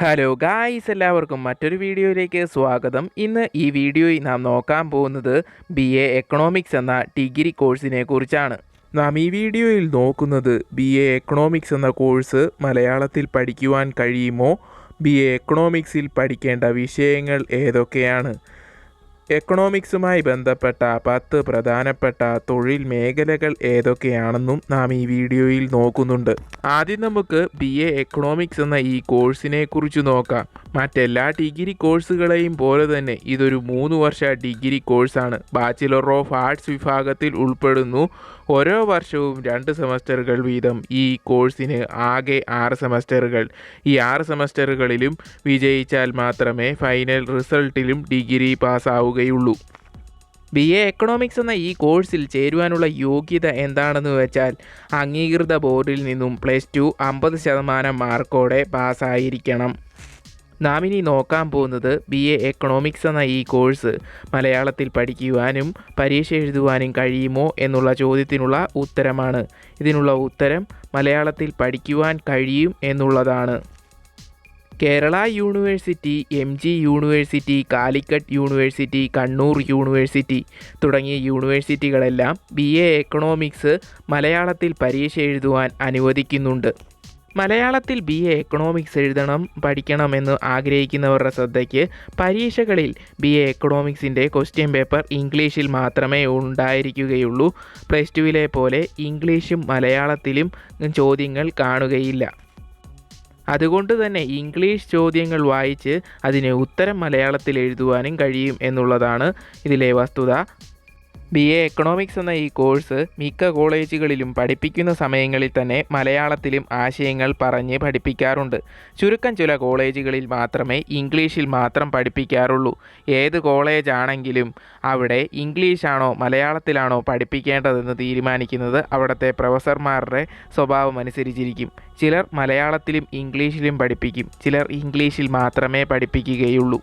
Hello guys എല്ലാവർക്കും മറ്റൊരു വീഡിയോയിലേക്ക് സ്വാഗതം. ഇന്ന് ഈ വീഡിയോയിൽ നാം നോക്കാൻ പോകുന്നത് ബി എ എക്കണോമിക്സ് എന്ന ഡിഗ്രി കോഴ്സിനെ കുറിച്ചാണ്. നാം ഈ വീഡിയോയിൽ നോക്കുന്നത് ബി എ എക്കണോമിക്സ് എന്ന കോഴ്സ് മലയാളത്തിൽ പഠിക്കുവാൻ കഴിയുമോ? ബി എ എക്കണോമിക്സിൽ പഠിക്കേണ്ട വിഷയങ്ങൾ ഏതൊക്കെയാണ്? എക്കണോമിക്സുമായി ബന്ധപ്പെട്ട പത്ത് പ്രധാനപ്പെട്ട തൊഴിൽ മേഖലകൾ ഏതൊക്കെയാണെന്നും നാം ഈ വീഡിയോയിൽ നോക്കുന്നുണ്ട്. ആദ്യം നമുക്ക് ബി എ എക്കണോമിക്സ് എന്ന ഈ കോഴ്സിനെ കുറിച്ച് നോക്കാം. മറ്റെല്ലാ ഡിഗ്രി കോഴ്സുകളെയും പോലെ തന്നെ ഇതൊരു മൂന്ന് വർഷ ഡിഗ്രി കോഴ്സാണ്. ബാച്ചിലർ ഓഫ് ആർട്സ് വിഭാഗത്തിൽ ഉൾപ്പെടുന്നു. ഓരോ വർഷവും രണ്ട് സെമസ്റ്ററുകൾ വീതം ഈ കോഴ്സിന് ആകെ ആറ് സെമസ്റ്ററുകൾ. ഈ ആറ് സെമസ്റ്ററുകളിലും വിജയിച്ചാൽ മാത്രമേ ഫൈനൽ റിസൾട്ടിലും ഡിഗ്രി പാസ്സാവുകയുള്ളൂ. ബി എ എക്കണോമിക്സ് എന്ന ഈ കോഴ്സിൽ ചേരുവാനുള്ള യോഗ്യത എന്താണെന്ന് വെച്ചാൽ അംഗീകൃത ബോർഡിൽ നിന്നും പ്ലസ് ടു അമ്പത് ശതമാനം മാർക്കോടെ പാസ്സായിരിക്കണം. നാം ഇനി നോക്കാൻ പോകുന്നത് ബി എ എക്കണോമിക്സ് എന്ന ഈ കോഴ്സ് മലയാളത്തിൽ പഠിക്കുവാനും പരീക്ഷ എഴുതുവാനും കഴിയുമോ എന്നുള്ള ചോദ്യത്തിനുള്ള ഉത്തരമാണ്. ഇതിനുള്ള ഉത്തരം മലയാളത്തിൽ പഠിക്കുവാൻ കഴിയും എന്നുള്ളതാണ്. Kerala university M G university Calicut university Kannur university തുടങ്ങിയ യൂണിവേഴ്സിറ്റികളെല്ലാം ബി എ എക്കണോമിക്സ് മലയാളത്തിൽ പരീക്ഷ എഴുതുവാൻ അനുവദിക്കുന്നുണ്ട്. മലയാളത്തിൽ ബി എ എക്കണോമിക്സ് എഴുതണം പഠിക്കണമെന്ന് ആഗ്രഹിക്കുന്നവരുടെ ശ്രദ്ധയ്ക്ക് പരീക്ഷകളിൽ ബി എ എക്കണോമിക്സിന്റെ ക്വസ്റ്റ്യൻ പേപ്പർ ഇംഗ്ലീഷിൽ മാത്രമേ ഉണ്ടായിരിക്കുകയുള്ളൂ. പ്ലസ് ടുവിലെ പോലെ ഇംഗ്ലീഷും മലയാളത്തിലും ചോദ്യങ്ങൾ കാണുകയില്ല. അതുകൊണ്ട് തന്നെ ഇംഗ്ലീഷ് ചോദ്യങ്ങൾ വായിച്ച് അതിന് ഉത്തരം മലയാളത്തിൽ എഴുതുവാനും കഴിയും എന്നുള്ളതാണ് ഇതിലെ വസ്തുത. ബി എ എക്കണോമിക്സ് എന്ന ഈ കോഴ്സ് മിക്ക കോളേജുകളിലും പഠിപ്പിക്കുന്ന സമയങ്ങളിൽ തന്നെ മലയാളത്തിലും ആശയങ്ങൾ പറഞ്ഞ് പഠിപ്പിക്കാറുണ്ട്. ചുരുക്കം ചില കോളേജുകളിൽ മാത്രമേ ഇംഗ്ലീഷിൽ മാത്രം പഠിപ്പിക്കാറുള്ളൂ. ഏത് കോളേജ് ആണെങ്കിലും അവിടെ ഇംഗ്ലീഷാണോ മലയാളത്തിലാണോ പഠിപ്പിക്കേണ്ടതെന്ന് തീരുമാനിക്കുന്നത് അവിടുത്തെ പ്രൊഫസർമാരുടെ സ്വഭാവം അനുസരിച്ചിരിക്കും. ചിലർ മലയാളത്തിലും ഇംഗ്ലീഷിലും പഠിപ്പിക്കും. ചിലർ ഇംഗ്ലീഷിൽ മാത്രമേ പഠിപ്പിക്കുകയുള്ളൂ.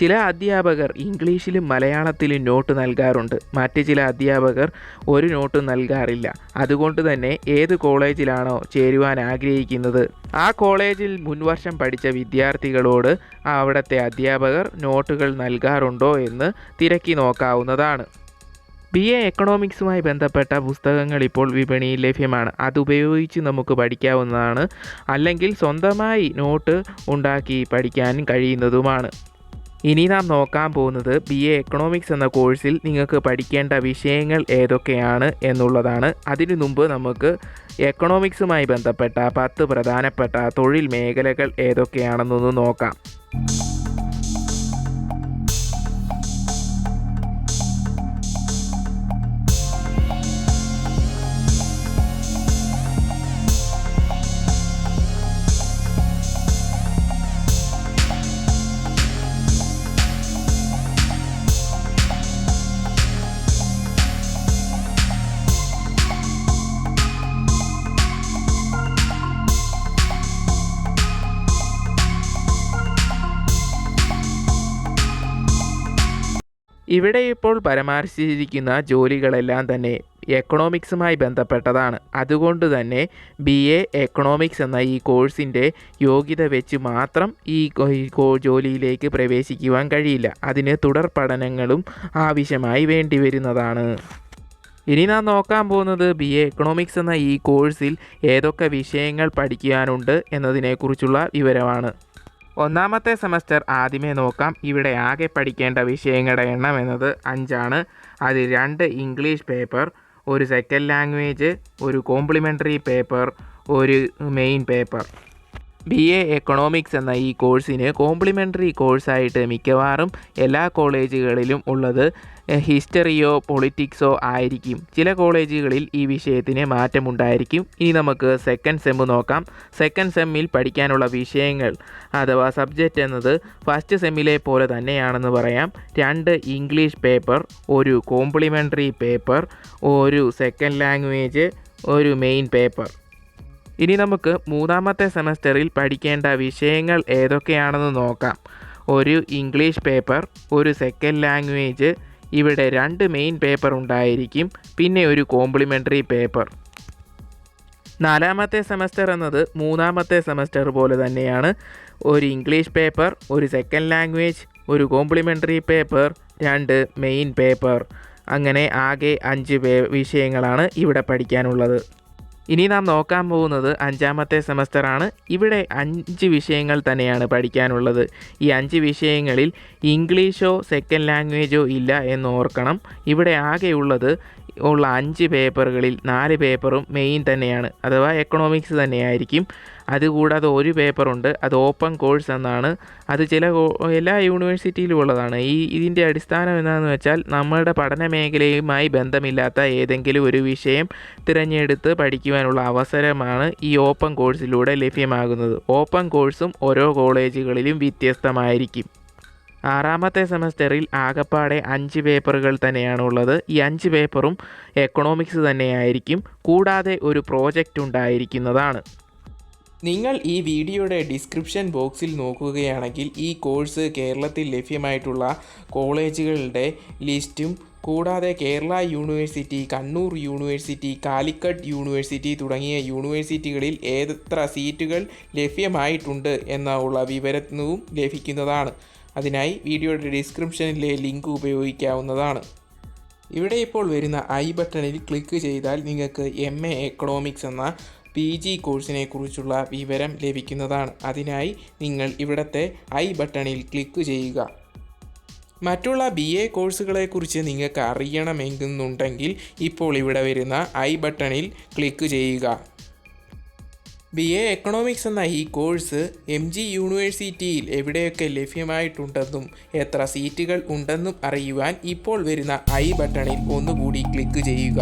ചില അധ്യാപകർ ഇംഗ്ലീഷിലും മലയാളത്തിലും നോട്ട് നൽകാറുണ്ട്. മറ്റ് ചില അധ്യാപകർ ഒരു നോട്ടും നൽകാറില്ല. അതുകൊണ്ട് തന്നെ ഏത് കോളേജിലാണോ ചേരുവാൻ ആഗ്രഹിക്കുന്നത്? ആ കോളേജിൽ മുൻവർഷം പഠിച്ച വിദ്യാർത്ഥികളോട് അവിടുത്തെ അധ്യാപകർ നോട്ടുകൾ നൽകാറുണ്ടോ എന്ന് തിരക്കി നോക്കാവുന്നതാണ്. ബി എ എക്കണോമിക്സുമായി ബന്ധപ്പെട്ട പുസ്തകങ്ങൾ ഇപ്പോൾ വിപണിയിൽ ലഭ്യമാണ്. അതുപയോഗിച്ച് നമുക്ക് പഠിക്കാവുന്നതാണ്. അല്ലെങ്കിൽ സ്വന്തമായി നോട്ട് ഉണ്ടാക്കി പഠിക്കാനും കഴിയുന്നതുമാണ്. ഇനി നാം നോക്കാൻ പോകുന്നത് ബി എ എക്കണോമിക്സ് എന്ന കോഴ്സിൽ നിങ്ങൾക്ക് പഠിക്കേണ്ട വിഷയങ്ങൾ ഏതൊക്കെയാണ് എന്നുള്ളതാണ്. അതിനു മുമ്പ് നമുക്ക് എക്കണോമിക്സുമായി ബന്ധപ്പെട്ട പത്ത് പ്രധാനപ്പെട്ട തൊഴിൽ മേഖലകൾ ഏതൊക്കെയാണെന്നൊന്ന് നോക്കാം. ഇവിടെ ഇപ്പോൾ പരാമർശിച്ചിരിക്കുന്ന ജോലികളെല്ലാം തന്നെ എക്കണോമിക്സുമായി ബന്ധപ്പെട്ടതാണ്. അതുകൊണ്ട് തന്നെ ബി എ എക്കണോമിക്സ് എന്ന ഈ കോഴ്സിന്റെ യോഗ്യത വെച്ച് മാത്രം ഈ ജോലിയിലേക്ക് പ്രവേശിക്കുവാൻ കഴിയില്ല. അതിന് തുടർ പഠനങ്ങളും ആവശ്യമായി വേണ്ടി വരുന്നതാണ്. ഇനി നാം നോക്കാൻ പോകുന്നത് ബി എ എക്കണോമിക്സ് എന്ന ഈ കോഴ്സിൽ ഏതൊക്കെ വിഷയങ്ങൾ പഠിക്കാനുണ്ട് എന്നതിനെക്കുറിച്ചുള്ള വിവരമാണ്. ഒന്നാമത്തെ സെമസ്റ്റർ ആദ്യമേ നോക്കാം. ഇവിടെ ആകെ പഠിക്കേണ്ട വിഷയങ്ങളുടെ എണ്ണം എന്നത് അഞ്ചാണ്. അതിൽ രണ്ട് ഇംഗ്ലീഷ് പേപ്പർ ഒരു സെക്കൻഡ് ലാംഗ്വേജ് ഒരു കോംപ്ലിമെന്ററി പേപ്പർ ഒരു main paper B A economics എന്ന ഈ കോഴ്സിന് കോംപ്ലിമെന്ററി കോഴ്സായിട്ട് മിക്കവാറും എല്ലാ കോളേജുകളിലും ഉള്ളത് ഹിസ്റ്ററിയോ പൊളിറ്റിക്സോ ആയിരിക്കും. ചില കോളേജുകളിൽ ഈ വിഷയത്തിന് മാറ്റമുണ്ടായിരിക്കും. ഇനി നമുക്ക് സെക്കൻഡ് സെമ്മ് നോക്കാം. സെക്കൻഡ് സെമ്മിൽ പഠിക്കാനുള്ള വിഷയങ്ങൾ അഥവാ സബ്ജക്റ്റ് എന്നത് ഫസ്റ്റ് സെമ്മിലെ പോലെ തന്നെയാണെന്ന് പറയാം. രണ്ട് ഇംഗ്ലീഷ് പേപ്പർ ഒരു കോംപ്ലിമെന്ററി പേപ്പർ ഒരു സെക്കൻഡ് ലാംഗ്വേജ് ഒരു മെയിൻ പേപ്പർ ഇനി നമുക്ക് മൂന്നാമത്തെ സെമസ്റ്ററിൽ പഠിക്കേണ്ട വിഷയങ്ങൾ ഏതൊക്കെയാണെന്ന് നോക്കാം. ഒരു ഇംഗ്ലീഷ് പേപ്പർ ഒരു സെക്കൻഡ് ലാംഗ്വേജ് ഇവിടെ രണ്ട് മെയിൻ പേപ്പർ ഉണ്ടായിരിക്കും പിന്നെ ഒരു കോംപ്ലിമെന്ററി പേപ്പർ നാലാമത്തെ സെമസ്റ്റർ എന്നത് മൂന്നാമത്തെ സെമസ്റ്റർ പോലെ തന്നെയാണ്. ഒരു ഇംഗ്ലീഷ് പേപ്പർ ഒരു സെക്കൻഡ് ലാംഗ്വേജ് ഒരു കോംപ്ലിമെന്ററി പേപ്പർ രണ്ട് മെയിൻ പേപ്പർ അങ്ങനെ ആകെ അഞ്ച് വിഷയങ്ങളാണ് ഇവിടെ പഠിക്കാനുള്ളത്. ഇനി നാം നോക്കാൻ പോകുന്നത് അഞ്ചാമത്തെ സെമസ്റ്ററാണ്. ഇവിടെ അഞ്ച് വിഷയങ്ങൾ തന്നെയാണ് പഠിക്കാനുള്ളത്. ഈ അഞ്ച് വിഷയങ്ങളിൽ ഇംഗ്ലീഷോ സെക്കൻഡ് ലാംഗ്വേജോ ഇല്ല എന്ന് ഓർക്കണം. ഇവിടെ ആകെയുള്ളത് ഉള്ള അഞ്ച് പേപ്പറുകളിൽ നാല് പേപ്പറും മെയിൻ തന്നെയാണ്. അഥവാ എക്കണോമിക്സ് തന്നെയായിരിക്കും. അതുകൂടാതെ ഒരു പേപ്പറുണ്ട്. അത് ഓപ്പൺ കോഴ്സ് എന്നാണ്. അത് ചില എല്ലാ യൂണിവേഴ്സിറ്റിയിലും ഉള്ളതാണ്. ഈ ഇതിന്റെ അടിസ്ഥാനം എന്താണെന്ന് വെച്ചാൽ നമ്മുടെ പഠന മേഖലയുമായി ബന്ധമില്ലാത്ത ഏതെങ്കിലും ഒരു വിഷയം തിരഞ്ഞെടുത്ത് പഠിക്കുവാനുള്ള അവസരമാണ് ഈ ഓപ്പൺ കോഴ്സിലൂടെ ലഭ്യമാകുന്നത്. ഓപ്പൺ കോഴ്സും ഓരോ കോളേജുകളിലും വ്യത്യസ്തമായിരിക്കും. ആറാമത്തെ സെമസ്റ്ററിൽ ആകപ്പാടെ അഞ്ച് പേപ്പറുകൾ തന്നെയാണ് ഉള്ളത് ഈ അഞ്ച് പേപ്പറും എക്കണോമിക്സ് തന്നെയായിരിക്കും. കൂടാതെ ഒരു പ്രോജക്റ്റ് ഉണ്ടായിരിക്കുന്നതാണ്. നിങ്ങൾ ഈ വീഡിയോയുടെ ഡിസ്ക്രിപ്ഷൻ ബോക്സിൽ നോക്കുകയാണെങ്കിൽ ഈ കോഴ്സ് കേരളത്തിൽ ലഭ്യമായിട്ടുള്ള കോളേജുകളുടെ ലിസ്റ്റും കൂടാതെ Kerala university Kannur university Calicut university തുടങ്ങിയ യൂണിവേഴ്സിറ്റികളിൽ ഏതെത്ര സീറ്റുകൾ ലഭ്യമായിട്ടുണ്ട് എന്നുള്ള വിവരവും ലഭിക്കുന്നതാണ്. അതിനായി വീഡിയോയുടെ ഡിസ്ക്രിപ്ഷനിലെ ലിങ്ക് ഉപയോഗിക്കാവുന്നതാണ്. ഇവിടെ ഇപ്പോൾ വരുന്ന ഐ ബട്ടണിൽ ക്ലിക്ക് ചെയ്താൽ നിങ്ങൾക്ക് എം എ എക്കണോമിക്സ് എന്ന പി ജി കോഴ്സിനെ കുറിച്ചുള്ള വിവരം ലഭിക്കുന്നതാണ്. അതിനായി നിങ്ങൾ ഇവിടുത്തെ ഐ ബട്ടണിൽ ക്ലിക്ക് ചെയ്യുക. മറ്റുള്ള ബി എ കോഴ്സുകളെക്കുറിച്ച് നിങ്ങൾക്ക് അറിയണമെന്നുണ്ടെങ്കിൽ ഇപ്പോൾ ഇവിടെ വരുന്ന ഐ ബട്ടണിൽ ക്ലിക്ക് ചെയ്യുക. ബി എ എക്കണോമിക്സ് എന്ന ഈ കോഴ്സ് എം ജി യൂണിവേഴ്സിറ്റിയിൽ എവിടെയൊക്കെ ലഭ്യമായിട്ടുണ്ടെന്നും എത്ര സീറ്റുകൾ ഉണ്ടെന്നും അറിയുവാൻ ഇപ്പോൾ വരുന്ന ഐ ബട്ടണിൽ ഒന്നുകൂടി ക്ലിക്ക് ചെയ്യുക.